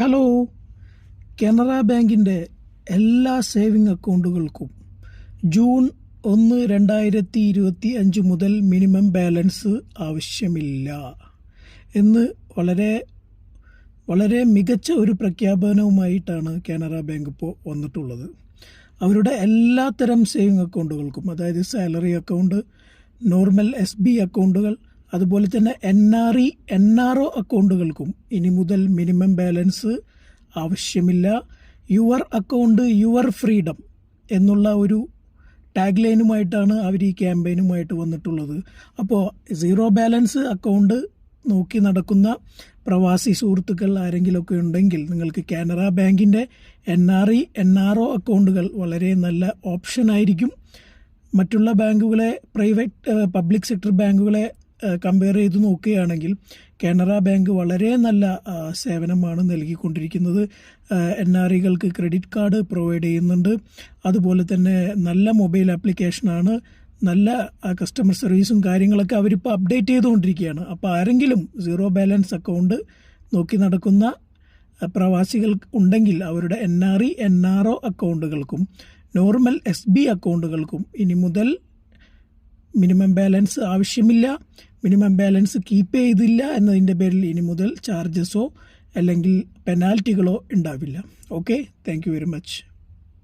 Hello. Canara ബാങ്കിന്റെ എല്ലാ saving അക്കൗണ്ടുകൾക്കും June ഒന്ന് രണ്ടായിരത്തി ഇരുപത്തി അഞ്ച് മുതൽ മിനിമം ബാലൻസ് ആവശ്യമില്ല എന്ന് വളരെ വളരെ മികച്ച ഒരു പ്രഖ്യാപനവുമായിട്ടാണ് കാനറ ബാങ്ക് ഇപ്പോൾ വന്നിട്ടുള്ളത്. അവരുടെ എല്ലാത്തരം സേവിങ് അക്കൗണ്ടുകൾക്കും അതായത് salary account normal S B അക്കൗണ്ടുകൾ അതുപോലെ തന്നെ N R E N R O അക്കൗണ്ടുകൾക്കും ഇനി മുതൽ മിനിമം ബാലൻസ് ആവശ്യമില്ല. യുവർ അക്കൗണ്ട് യുവർ ഫ്രീഡം എന്നുള്ള ഒരു ടാഗ് ലൈനുമായിട്ടാണ് അവർ ഈ ക്യാമ്പയിനുമായിട്ട് വന്നിട്ടുള്ളത്. അപ്പോൾ സീറോ ബാലൻസ് അക്കൗണ്ട് നോക്കി നടക്കുന്ന പ്രവാസി സുഹൃത്തുക്കൾ ആരെങ്കിലുമൊക്കെ ഉണ്ടെങ്കിൽ നിങ്ങൾക്ക് കാനറ ബാങ്കിന്റെ N R E N R O അക്കൗണ്ടുകൾ വളരെ നല്ല ഓപ്ഷനായിരിക്കും. മറ്റുള്ള ബാങ്കുകളെ പ്രൈവറ്റ് പബ്ലിക് സെക്ടർ ബാങ്കുകളെ കമ്പയർ ചെയ്ത് നോക്കുകയാണെങ്കിൽ കാനറ ബാങ്ക് വളരെ നല്ല സേവനമാണ് നൽകിക്കൊണ്ടിരിക്കുന്നത്. എൻ ആർ ഇകൾക്ക് ക്രെഡിറ്റ് കാർഡ് പ്രൊവൈഡ് ചെയ്യുന്നുണ്ട്. അതുപോലെ തന്നെ നല്ല മൊബൈൽ ആപ്ലിക്കേഷനാണ് നല്ല കസ്റ്റമർ സർവീസും കാര്യങ്ങളൊക്കെ അവരിപ്പോൾ അപ്ഡേറ്റ് ചെയ്തുകൊണ്ടിരിക്കുകയാണ്. അപ്പോൾ ആരെങ്കിലും സീറോ ബാലൻസ് അക്കൗണ്ട് നോക്കി നടക്കുന്ന പ്രവാസികൾ ഉണ്ടെങ്കിൽ അവരുടെ N R E N R O അക്കൗണ്ടുകൾക്കും normal S B അക്കൗണ്ടുകൾക്കും ഇനി മുതൽ മിനിമം ബാലൻസ് ആവശ്യമില്ല. മിനിമം ബാലൻസ് കീപ്പ് ചെയ്തില്ല എന്നതിന്റെ പേരിൽ ഇനി മുതൽ ചാർജസോ അല്ലെങ്കിൽ പെനാൽറ്റികളോ ഉണ്ടാവില്ല. Okay thank very much